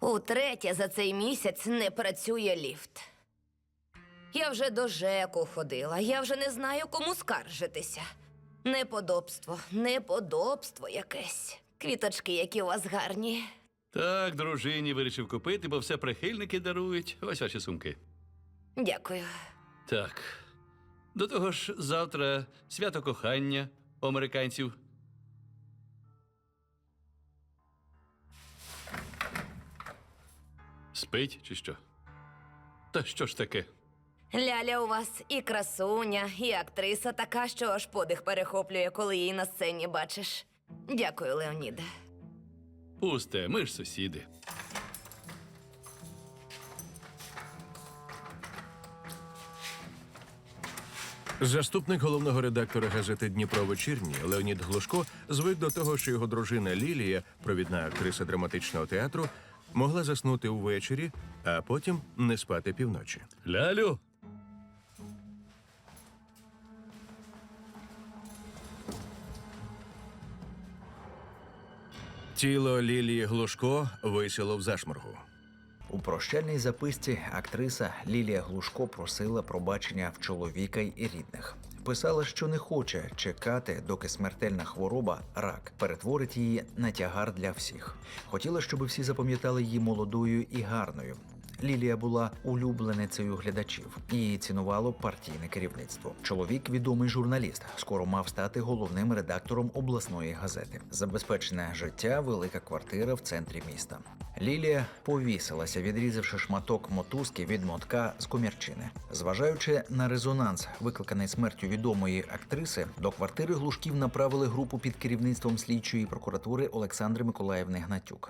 Утретє за цей місяць не працює ліфт. Я вже до ЖЕКу ходила, я вже не знаю, кому скаржитися. Неподобство, неподобство якесь. Квіточки, які у вас гарні. Так, дружині вирішив купити, бо все прихильники дарують. Ось ваші сумки. Дякую. Так. До того ж, завтра свято кохання американців. Спить чи що? Та що ж таке? Ляля у вас і красуня, і актриса така, що аж подих перехоплює, коли її на сцені бачиш. Дякую, Леоніде. Пусте, ми ж сусіди. Заступник головного редактора газети Дніпро вечірні Леонід Глушко звик до того, що його дружина Лілія, провідна актриса драматичного театру, могла заснути увечері, а потім не спати півночі. Лялю. Тіло Лілії Глушко висіло в зашморгу. У прощальній записці актриса Лілія Глушко просила пробачення в чоловіка й рідних. Писала, що не хоче чекати, доки смертельна хвороба рак перетворить її на тягар для всіх. Хотіла, щоб всі запам'ятали її молодою і гарною. Лілія була улюбленицею глядачів. Її цінувало партійне керівництво. Чоловік відомий журналіст, скоро мав стати головним редактором обласної газети. Забезпечене життя, велика квартира в центрі міста. Лілія повісилася, відрізавши шматок мотузки від мотка з комірчини. Зважаючи на резонанс, викликаний смертю відомої актриси, до квартири глушків направили групу під керівництвом слідчої прокуратури Олександри Миколаївни Гнатюк.